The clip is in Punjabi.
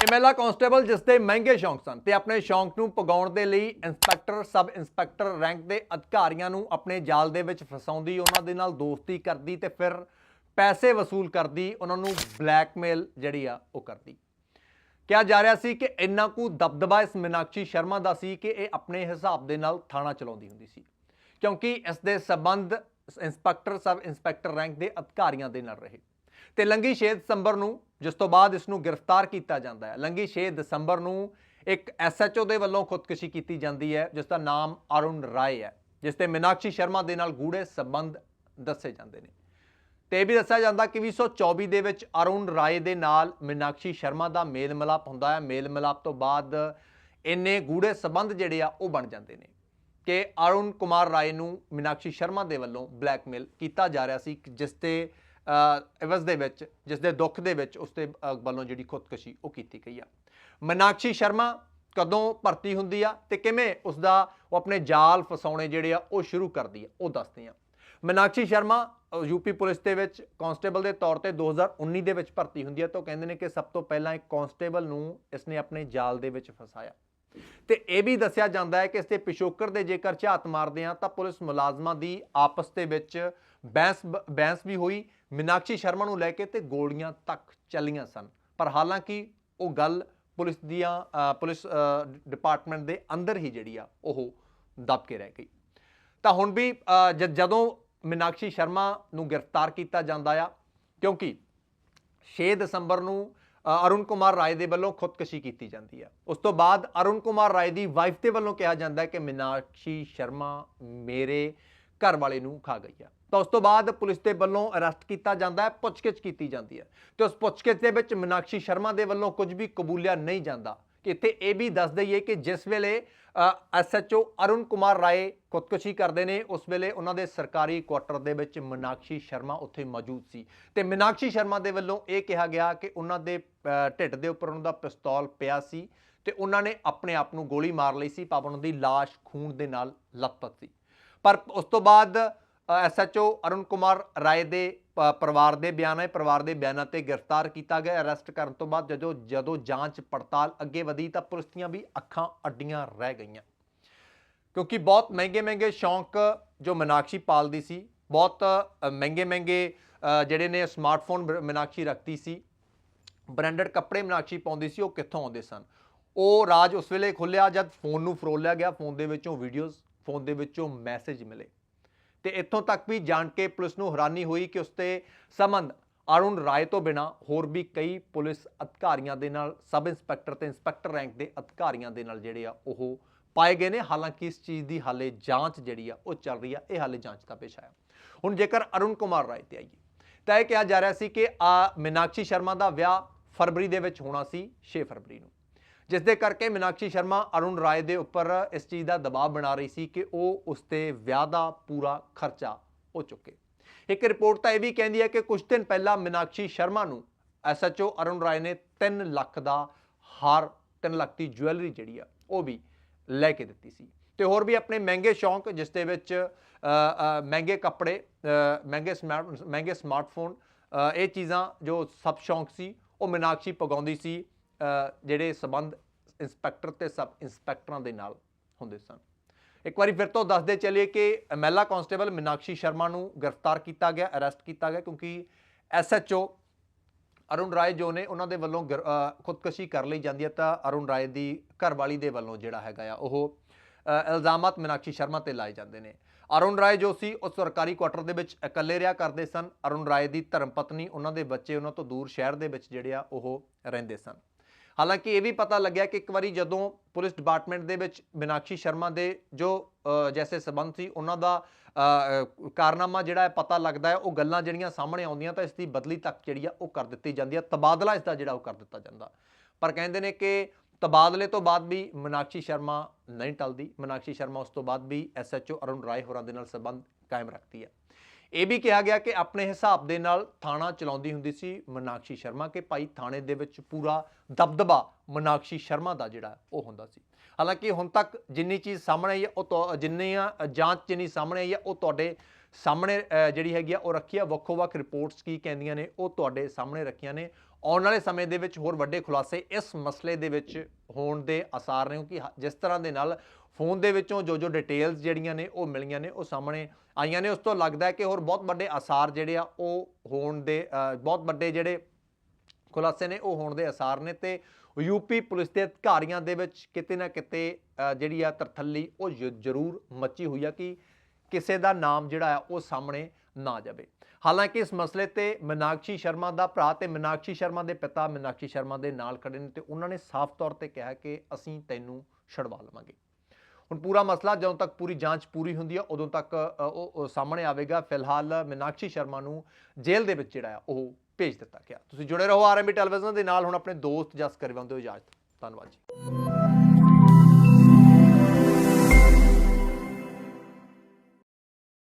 ਇਹ ਮਹਿਲਾ ਕਾਂਸਟੇਬਲ ਜਿਸ ਦੇ ਮਹਿੰਗੇ ਸ਼ੌਂਕ ਸਨ ਤੇ ਆਪਣੇ ਸ਼ੌਂਕ ਨੂੰ ਪਗਾਉਣ ਦੇ ਲਈ ਇੰਸਪੈਕਟਰ, ਸਬ ਇੰਸਪੈਕਟਰ ਰੈਂਕ ਦੇ ਅਧਿਕਾਰੀਆਂ ਨੂੰ ਆਪਣੇ ਜਾਲ ਦੇ ਵਿੱਚ ਫਸਾਉਂਦੀ, ਉਹਨਾਂ ਦੇ ਨਾਲ ਦੋਸਤੀ ਕਰਦੀ ਤੇ ਫਿਰ ਪੈਸੇ ਵਸੂਲ ਕਰਦੀ, ਉਹਨਾਂ ਨੂੰ ਬਲੈਕਮੇਲ ਜਿਹੜੀ ਆ ਉਹ ਕਰਦੀ। ਕਿਹਾ ਜਾ ਰਿਹਾ ਸੀ ਕਿ ਇੰਨਾ ਕੁ ਦਬਦਬਾ ਇਸ ਮੀਨਾਕਸ਼ੀ ਸ਼ਰਮਾ ਦਾ ਸੀ ਕਿ ਇਹ ਆਪਣੇ ਹਿਸਾਬ ਦੇ ਨਾਲ ਥਾਣਾ ਚਲਾਉਂਦੀ ਹੁੰਦੀ ਸੀ, ਕਿਉਂਕਿ ਇਸ ਦੇ ਸਬੰਧ ਇੰਸਪੈਕਟਰ, ਸਬ ਇੰਸਪੈਕਟਰ ਰੈਂਕ ਦੇ ਅਧਿਕਾਰੀਆਂ ਦੇ ਨਾਲ ਰਹੇ। ਤੇ ਲੰਗੀ 6 ਦਸੰਬਰ ਨੂੰ ਜਿਸ ਤੋਂ ਬਾਅਦ ਇਸ ਨੂੰ ਗ੍ਰਿਫਤਾਰ ਕੀਤਾ ਜਾਂਦਾ ਹੈ। ਲੰਗੀ 6 ਦਸੰਬਰ ਨੂੰ ਇੱਕ ਐਸਐਚਓ ਦੇ ਵੱਲੋਂ ਖੁਦਕੁਸ਼ੀ ਕੀਤੀ ਜਾਂਦੀ ਹੈ, ਜਿਸ ਦਾ ਨਾਮ ਅਰੁਣ ਰਾਏ ਹੈ, ਜਿਸ ਤੇ ਮੀਨਾਕਸ਼ੀ ਸ਼ਰਮਾ ਦੇ ਨਾਲ ਗੂੜੇ ਸੰਬੰਧ ਦੱਸੇ ਜਾਂਦੇ ਨੇ। ਤੇ ਇਹ ਵੀ ਦੱਸਿਆ ਜਾਂਦਾ ਕਿ 2024 ਦੇ ਵਿੱਚ ਅਰੁਣ ਰਾਏ ਦੇ ਨਾਲ ਮੀਨਾਕਸ਼ੀ ਸ਼ਰਮਾ ਦਾ ਮੇਲ ਮਿਲਾਪ ਹੁੰਦਾ ਹੈ। ਮੇਲ ਮਿਲਾਪ ਤੋਂ ਬਾਅਦ ਇੰਨੇ ਗੂੜੇ ਸੰਬੰਧ ਜਿਹੜੇ ਆ, ਉਹ ਬਣ ਜਾਂਦੇ ਨੇ ਕਿ ਅਰੁਣ ਕੁਮਾਰ ਰਾਏ ਨੂੰ ਮੀਨਾਕਸ਼ੀ ਸ਼ਰਮਾ ਦੇ ਵੱਲੋਂ ਬਲੈਕਮੇਲ ਕੀਤਾ ਜਾ ਰਿਹਾ ਸੀ, ਜਿਸ ਤੇ ਇਵਜ਼ ਦੇ ਵਿੱਚ ਜਿਸ ਦੇ ਦੁੱਖ ਦੇ ਵਿੱਚ ਉਸ ਦੇ ਵੱਲੋਂ ਜਿਹੜੀ ਖੁਦਕੁਸ਼ੀ ਉਹ ਕੀਤੀ ਗਈ ਆ। ਮੀਨਾਕਸ਼ੀ ਸ਼ਰਮਾ ਕਦੋਂ ਭਰਤੀ ਹੁੰਦੀ ਆ ਤੇ ਕਿਵੇਂ ਉਸ ਦਾ ਉਹ ਆਪਣੇ ਜਾਲ ਫਸਾਉਣੇ ਜਿਹੜੇ ਆ ਉਹ ਸ਼ੁਰੂ ਕਰਦੀ ਆ ਉਹ ਦੱਸਦੇ ਆ। ਮਨਾਕਸ਼ੀ ਸ਼ਰਮਾ ਅ, ਯੂਪੀ ਪੁਲਿਸ ਦੇ ਵਿੱਚ ਕਾਂਸਟੇਬਲ ਦੇ ਤੌਰ ਤੇ 2019 ਦੇ ਵਿੱਚ ਭਰਤੀ ਹੁੰਦੀ ਹੈ ਤਾਂ ਉਹ ਕਹਿੰਦੇ ਨੇ ਕਿ ਸਭ ਤੋਂ ਪਹਿਲਾਂ ਇੱਕ ਕਾਂਸਟੇਬਲ ਨੂੰ ਇਸਨੇ ਆਪਣੇ ਜਾਲ ਦੇ ਵਿੱਚ ਫਸਾਇਆ। ਤੇ ਇਹ ਵੀ ਦੱਸਿਆ ਜਾਂਦਾ ਹੈ ਕਿ ਇਸ ਦੇ ਪਿਛੋਕਰ ਦੇ ਜੇਕਰ ਝਾਤ ਮਾਰਦੇ ਆ ਤਾਂ ਪੁਲਿਸ ਮੁਲਾਜ਼ਮਾਂ ਦੀ ਆਪਸ ਦੇ ਵਿੱਚ ਬਹਿਸ ਬੈਂਸ ਵੀ ਹੋਈ, ਮੀਨਾਕਸ਼ੀ ਸ਼ਰਮਾ ਨੂੰ ਲੈ ਕੇ ਤੇ ਗੋਲੀਆਂ ਤੱਕ ਚੱਲੀਆਂ ਸਨ। ਪਰ ਹਾਲਾਂਕਿ ਉਹ ਗੱਲ ਪੁਲਿਸ ਦੀਆਂ ਪੁਲਿਸ ਡਿਪਾਰਟਮੈਂਟ ਦੇ ਅੰਦਰ ਹੀ ਜਿਹੜੀ ਆ, ਉਹ ਦਬ ਕੇ ਰਹਿ ਗਈ। ਤਾਂ ਹੁਣ ਵੀ ਜ- ਜਦੋਂ ਮੀਨਾਕਸ਼ੀ ਸ਼ਰਮਾ ਨੂੰ ਗ੍ਰਿਫਤਾਰ ਕੀਤਾ ਜਾਂਦਾ ਆ, ਕਿਉਂਕਿ 6 ਦਸੰਬਰ ਨੂੰ ਅਰੁਣ ਕੁਮਾਰ ਰਾਏ ਦੇ ਵੱਲੋਂ ਖੁਦਕੁਸ਼ੀ ਕੀਤੀ ਜਾਂਦੀ ਹੈ ਉਸ ਤੋਂ ਬਾਅਦ ਅਰੁਣ ਕੁਮਾਰ ਰਾਏ ਦੀ ਵਾਈਫ ਦੇ ਵੱਲੋਂ ਕਿਹਾ ਜਾਂਦਾ ਹੈ ਕਿ ਮੀਨਾਕਸ਼ੀ ਸ਼ਰਮਾ ਮੇਰੇ ਘਰ ਵਾਲੇ ਨੂੰ ਖਾ ਗਈ ਆ। ਤਾਂ ਉਸ ਤੋਂ ਬਾਅਦ ਪੁਲਿਸ ਦੇ ਵੱਲੋਂ ਅਰੈਸਟ ਕੀਤਾ ਜਾਂਦਾ ਹੈ, ਪੁੱਛਗਿੱਛ ਕੀਤੀ ਜਾਂਦੀ ਹੈ। ਤੇ ਉਸ ਪੁੱਛਗਿੱਛ ਦੇ ਵਿੱਚ ਮੀਨਾਕਸ਼ੀ ਸ਼ਰਮਾ ਦੇ ਵੱਲੋਂ ਕੁਝ ਵੀ ਕਬੂਲਿਆ ਨਹੀਂ ਜਾਂਦਾ। ਕਿ ਇੱਥੇ ਇਹ ਵੀ ਦੱਸ ਦਈਏ ਕਿ ਜਿਸ ਵੇਲੇ ਐਸਐਚਓ ਅਰੁਣ ਕੁਮਾਰ ਰਾਏ ਖੁਦਕੁਸ਼ੀ ਕਰਦੇ ਨੇ, ਉਸ ਵੇਲੇ ਉਹਨਾਂ ਦੇ ਸਰਕਾਰੀ ਕੁਆਟਰ ਦੇ ਵਿੱਚ ਮੀਨਾਕਸ਼ੀ ਸ਼ਰਮਾ ਉੱਥੇ ਮੌਜੂਦ ਸੀ। ਤੇ ਮੀਨਾਕਸ਼ੀ ਸ਼ਰਮਾ ਦੇ ਵੱਲੋਂ ਇਹ ਕਿਹਾ ਗਿਆ ਕਿ ਉਹਨਾਂ ਦੇ ਢਿੱਡ ਦੇ ਉੱਪਰ ਉਹਨਾਂ ਦਾ ਪਿਸਤੌਲ ਪਿਆ ਸੀ ਤੇ ਉਹਨਾਂ ਨੇ ਆਪਣੇ ਆਪ ਨੂੰ ਗੋਲੀ ਮਾਰ ਲਈ ਸੀ ਪਰ ਉਹਨਾਂ ਦੀ ਲਾਸ਼ ਖੂਨ ਦੇ ਨਾਲ ਲੱਤਪੱਤ ਸੀ। ਪਰ ਉਸ ਤੋਂ ਬਾਅਦ ਐਸਐਚਓ ਅਰੁਣ ਕੁਮਾਰ ਰਾਏ ਦੇ ਪਰਿਵਾਰ ਦੇ ਬਿਆਨ ਪਰਿਵਾਰ ਦੇ ਬਿਆਨਾਂ ਤੇ ਗ੍ਰਿਫਤਾਰ ਕੀਤਾ ਗਿਆ। ਅਰੈਸਟ ਕਰਨ ਤੋਂ ਬਾਅਦ ਜਦੋਂ ਜਦੋਂ ਜਾਂਚ ਪੜਤਾਲ ਅੱਗੇ ਵਧੀ ਤਾਂ ਪੁਲਿਸ ਦੀਆਂ ਵੀ ਅੱਖਾਂ ਅੱਡੀਆਂ ਰਹਿ ਗਈਆਂ। ਕਿਉਂਕਿ ਬਹੁਤ ਮਹਿੰਗੇ ਮਹਿੰਗੇ ਸ਼ੌਂਕ ਜੋ ਮੀਨਾਕਸ਼ੀ ਪਾਲਦੀ ਸੀ, ਬਹੁਤ ਮਹਿੰਗੇ ਮਹਿੰਗੇ ਜਿਹੜੇ ਨੇ ਸਮਾਰਟਫੋਨ ਬ- ਮੀਨਾਕਸ਼ੀ ਰੱਖਦੀ ਸੀ, ਬ੍ਰਾਂਡਡ ਕੱਪੜੇ ਮੀਨਾਕਸ਼ੀ ਪਾਉਂਦੀ ਸੀ, ਉਹ ਕਿੱਥੋਂ ਆਉਂਦੇ ਸਨ? ਉਹ ਰਾਜ ਉਸ ਵੇਲੇ ਖੁੱਲਿਆ ਜਦ ਫੋਨ ਨੂੰ ਫਰੋਲਿਆ ਗਿਆ। ਫੋਨ ਦੇ ਵਿੱਚੋਂ ਵੀਡੀਓਜ਼ ਫੋਨ ਦੇ ਵਿੱਚੋਂ ਮੈਸੇਜ ਮਿਲੇ। ਤੇ ਇੱਥੋਂ ਤੱਕ ਵੀ ਜਾਣ ਕੇ ਪੁਲਿਸ ਨੂੰ ਹੈਰਾਨੀ ਹੋਈ ਕਿ ਉਸ ਸੰਬੰਧ ਅਰੁਣ ਰਾਏ ਤੋਂ ਬਿਨਾ ਹੋਰ ਵੀ ਕਈ ਪੁਲਿਸ ਅਧਿਕਾਰੀਆਂ ਦੇ ਨਾਲ, ਸਬ ਇੰਸਪੈਕਟਰ ਤੇ ਇੰਸਪੈਕਟਰ ਰੈਂਕ ਦੇ ਅਧਿਕਾਰੀਆਂ ਦੇ ਨਾਲ ਜਿਹੜੇ ਆ ਉਹ ਪਾਏ ਗਏ ਨੇ। ਹਾਲਾਂਕਿ ਇਸ ਚੀਜ਼ ਦੀ ਹਾਲੇ ਜਾਂਚ ਜਿਹੜੀ ਆ ਉਹ ਚੱਲ ਰਹੀ ਆ। ਇਹ ਹਾਲੇ ਜਾਂਚ ਦਾ ਪੇਸ਼ ਆਇਆ ਹੁਣ ਜੇਕਰ ਅਰੁਣ ਕੁਮਾਰ ਰਾਏ ਤੇ ਆਈਏ, ਤਾਂ ਇਹ ਕਿਹਾ ਜਾ ਰਿਹਾ ਸੀ ਕਿ ਆ ਮੀਨਾਕਸ਼ੀ ਸ਼ਰਮਾ ਦਾ ਵਿਆਹ ਫਰਵਰੀ ਦੇ ਵਿੱਚ ਹੋਣਾ ਸੀ 6 ਫਰਵਰੀ ਨੂੰ। ਜਿਸ ਦੇ ਕਰਕੇ ਮੀਨਾਕਸ਼ੀ ਸ਼ਰਮਾ ਅਰੁਣ ਰਾਏ ਦੇ ਉੱਪਰ ਇਸ ਚੀਜ਼ ਦਾ ਦਬਾਅ ਬਣਾ ਰਹੀ ਸੀ ਕਿ ਉਹ ਉਸ ਤੇ ਵਿਆਹ ਦਾ ਪੂਰਾ ਖਰਚਾ ਹੋ ਚੁੱਕੇ। ਇੱਕ ਰਿਪੋਰਟ ਤਾਂ ਇਹ ਵੀ ਕਹਿੰਦੀ ਹੈ ਕਿ ਕੁਝ ਦਿਨ ਪਹਿਲਾਂ ਮੀਨਾਕਸ਼ੀ ਸ਼ਰਮਾ ਨੂੰ ਐਸਐਚਓ ਅਰੁਣ ਰਾਏ ਨੇ 3 ਲੱਖ ਦਾ ਹਾਰ 3 ਲੱਖ ਦੀ ਜੁਐਲਰੀ ਜਿਹੜੀ ਆ, ਉਹ ਵੀ ਲੈ ਕੇ ਦਿੱਤੀ ਸੀ। ਤੇ ਹੋਰ ਵੀ ਆਪਣੇ ਮਹਿੰਗੇ ਸ਼ੌਂਕ, ਜਿਸ ਦੇ ਵਿੱਚ ਮਹਿੰਗੇ ਕੱਪੜੇ ਮਹਿੰਗੇ ਸਮਾਰਟ ਮਹਿੰਗੇ ਸਮਾਰਟਫੋਨ ਇਹ ਚੀਜ਼ਾਂ ਜੋ ਸਭ ਸ਼ੌਂਕ ਸੀ, ਉਹ ਮੀਨਾਕਸ਼ੀ ਪਗਾਉਂਦੀ ਸੀ। ਜਿਹੜੇ ਸਬੰਧ ਇੰਸਪੈਕਟਰ ਤੇ ਸਬ ਇੰਸਪੈਕਟਰਾਂ ਦੇ ਨਾਲ ਹੁੰਦੇ ਸਨ। ਇੱਕ ਵਾਰੀ ਫਿਰ ਤੋਂ ਦੱਸਦੇ ਚੱਲੀਏ ਕਿ ਮਹਿਲਾ ਕਾਂਸਟੇਬਲ ਮੀਨਾਕਸ਼ੀ ਸ਼ਰਮਾ ਨੂੰ ਗ੍ਰਿਫਤਾਰ ਕੀਤਾ ਗਿਆ ਅਰੈਸਟ ਕੀਤਾ ਗਿਆ ਕਿਉਂਕਿ ਐਸਐਚਓ ਅਰੁਣ ਰਾਏ ਜੋ ਨੇ ਉਹਨਾਂ ਦੇ ਵੱਲੋਂ ਗ੍ਰਿ- ਖੁਦਕੁਸ਼ੀ ਕਰ ਲਈ ਜਾਂਦੀ ਹੈ ਤਾਂ ਅਰੁਣ ਰਾਏ ਦੀ ਘਰਵਾਲੀ ਦੇ ਵੱਲੋਂ ਜਿਹੜਾ ਹੈਗਾ ਆ ਉਹ ਅ, ਇਲਜ਼ਾਮਾਤ ਮੀਨਾਕਸ਼ੀ ਸ਼ਰਮਾ ਤੇ ਲਾਏ ਜਾਂਦੇ ਨੇ। ਅਰੁਣ ਰਾਏ ਜੋ ਸੀ ਉਹ ਸਰਕਾਰੀ ਕੁਆਟਰ ਦੇ ਵਿੱਚ ਇਕੱਲੇ ਰਿਹਾ ਕਰਦੇ ਸਨ। ਅਰੁਣ ਰਾਏ ਦੀ ਧਰਮ ਪਤਨੀ ਉਹਨਾਂ ਦੇ ਬੱਚੇ ਉਹਨਾਂ ਤੋਂ ਦੂਰ ਸ਼ਹਿਰ ਦੇ ਵਿੱਚ ਜਿਹੜੇ ਆ ਉਹ ਰਹਿੰਦੇ ਸਨ। ਹਾਲਾਂਕਿ ਇਹ ਵੀ ਪਤਾ ਲੱਗਿਆ ਕਿ ਇੱਕ ਵਾਰੀ ਜਦੋਂ ਪੁਲਿਸ ਡਿਪਾਰਟਮੈਂਟ ਦੇ ਵਿੱਚ ਮੀਨਾਕਸ਼ੀ ਸ਼ਰਮਾ ਦੇ ਜੋ ਜੈਸੇ ਸਬੰਧ ਸੀ, ਉਹਨਾਂ ਦਾ ਕਾਰਨਾਮਾ ਜਿਹੜਾ ਹੈ ਪਤਾ ਲੱਗਦਾ ਹੈ, ਉਹ ਗੱਲਾਂ ਜਿਹੜੀਆਂ ਸਾਹਮਣੇ ਆਉਂਦੀਆਂ ਤਾਂ ਇਸ ਦੀ ਬਦਲੀ ਤੱਕ ਜਿਹੜੀ ਆ ਉਹ ਕਰ ਦਿੱਤੀ ਜਾਂਦੀ ਹੈ ਤਬਾਦਲਾ ਇਸ ਦਾ ਜਿਹੜਾ ਉਹ ਕਰ ਦਿੱਤਾ ਜਾਂਦਾ। ਪਰ ਕਹਿੰਦੇ ਨੇ ਕਿ ਤਬਾਦਲੇ ਤੋਂ ਬਾਅਦ ਵੀ ਮੀਨਾਕਸ਼ੀ ਸ਼ਰਮਾ ਨਹੀਂ ਟਲਦੀ, ਮੀਨਾਕਸ਼ੀ ਸ਼ਰਮਾ ਉਸ ਤੋਂ ਬਾਅਦ ਵੀ ਐਸਐਚਓ ਅਰੁਣ ਰਾਏ ਹੋਰਾਂ ਦੇ ਨਾਲ ਸੰਬੰਧ ਕਾਇਮ ਰੱਖਦੀ ਹੈ ਇਹ ਵੀ ਕਿਹਾ ਗਿਆ ਕਿ ਆਪਣੇ ਹਿਸਾਬ ਦੇ ਨਾਲ ਥਾਣਾ ਚਲਾਉਂਦੀ ਹੁੰਦੀ ਸੀ ਮਨਾਕਸ਼ੀ ਸ਼ਰਮਾ ਕਿ ਭਾਈ ਥਾਣੇ ਦੇ ਵਿੱਚ ਪੂਰਾ ਦਬਦਬਾ ਮਨਾਕਸ਼ੀ ਸ਼ਰਮਾ ਦਾ ਜਿਹੜਾ ਉਹ ਹੁੰਦਾ ਸੀ। ਹਾਲਾਂਕਿ ਹੁਣ ਤੱਕ ਜਿੰਨੀ ਚੀਜ਼ ਸਾਹਮਣੇ ਆਈ ਹੈ, ਉਹ ਤੁਹਾ- ਜਿੰਨੀਆਂ ਜਾਂਚ ਜਿੰਨੀ ਸਾਹਮਣੇ ਆਈ ਹੈ, ਉਹ ਤੁਹਾਡੇ ਸਾਹਮਣੇ ਜਿਹੜੀ ਹੈਗੀ ਆ, ਉਹ ਰੱਖੀ ਆ। ਵੱਖੋ ਵੱਖ ਰਿਪੋਰਟਸ ਕੀ ਕਹਿੰਦੀਆਂ ਨੇ, ਉਹ ਤੁਹਾਡੇ ਸਾਹਮਣੇ ਰੱਖੀਆਂ ਨੇ। ਆਉਣ ਵਾਲੇ ਸਮੇਂ ਦੇ ਵਿੱਚ ਹੋਰ ਵੱਡੇ ਖੁਲਾਸੇ ਇਸ ਮਸਲੇ ਦੇ ਵਿੱਚ ਹੋਣ ਦੇ ਆਸਾਰ ਨੇ ਕਿ ਹ- ਜਿਸ ਤਰ੍ਹਾਂ ਦੇ ਨਾਲ ਫੋਨ ਦੇ ਵਿੱਚੋਂ ਜੋ ਜੋ ਡਿਟੇਲਸ ਜਿਹੜੀਆਂ ਨੇ, ਉਹ ਮਿਲੀਆਂ ਨੇ, ਉਹ ਸਾਹਮਣੇ ਆਈਆਂ ਨੇ। ਉਸ ਤੋਂ ਲੱਗਦਾ ਹੈ ਕਿ ਹੋਰ ਬਹੁਤ ਵੱਡੇ ਆਸਾਰ ਜਿਹੜੇ ਆ, ਉਹ ਹੋਣ ਦੇ ਬਹੁਤ ਵੱਡੇ ਜਿਹੜੇ ਖੁਲਾਸੇ ਨੇ, ਉਹ ਹੋਣ ਦੇ ਆਸਾਰ ਨੇ। ਤੇ ਯੂਪੀ ਪੁਲਿਸ ਦੇ ਅਧਿਕਾਰੀਆਂ ਦੇ ਵਿੱਚ ਕਿਤੇ ਨਾ ਕਿਤੇ ਜਿਹੜੀ ਆ ਤਰਥੱਲੀ, ਉਹ ਜ- ਜ਼ਰੂਰ ਮੱਚੀ ਹੋਈ ਆ ਕਿ ਕਿਸੇ ਦਾ ਨਾਮ ਜਿਹੜਾ ਆ ਉਹ ਸਾਹਮਣੇ ਨਾ ਜਾਵੇ। ਹਾਲਾਂਕਿ ਇਸ ਮਸਲੇ ਤੇ ਮੀਨਾਕਸ਼ੀ ਸ਼ਰਮਾ ਦਾ ਭਰਾ ਤੇ ਮੀਨਾਕਸ਼ੀ ਸ਼ਰਮਾ ਦੇ ਪਿਤਾ ਮੀਨਾਕਸ਼ੀ ਸ਼ਰਮਾ ਦੇ ਨਾਲ ਖੜੇ ਨੇ ਤੇ ਉਹਨਾਂ ਨੇ ਸਾਫ਼ ਤੌਰ ਤੇ ਕਿਹਾ ਕਿ ਅਸੀਂ ਤੈਨੂੰ ਛਡਵਾ ਲਵਾਂਗੇ। ਹੁਣ ਪੂਰਾ ਮਸਲਾ ਜਦੋਂ ਤੱਕ ਪੂਰੀ ਜਾਂਚ ਪੂਰੀ ਹੁੰਦੀ ਹੈ ਉਦੋਂ ਤੱਕ ਉਹ ਸਾਹਮਣੇ ਆਵੇਗਾ। ਫਿਲਹਾਲ ਮੀਨਾਕਸ਼ੀ ਸ਼ਰਮਾ ਨੂੰ ਜੇਲ੍ਹ ਦੇ ਵਿੱਚ ਜਿਹੜਾ ਆ ਉਹ ਭੇਜ ਦਿੱਤਾ ਗਿਆ। ਤੁਸੀਂ ਜੁੜੇ ਰਹੋ ਆਰਐਮਬੀ ਟੈਲੀਵਿਜ਼ਨ ਦੇ ਨਾਲ। ਹੁਣ ਆਪਣੇ ਦੋਸਤ ਜਸ ਕਰਵਾਉਂਦੇ ਹੋ ਇਜਾਜ਼ਤ। ਧੰਨਵਾਦ ਜੀ।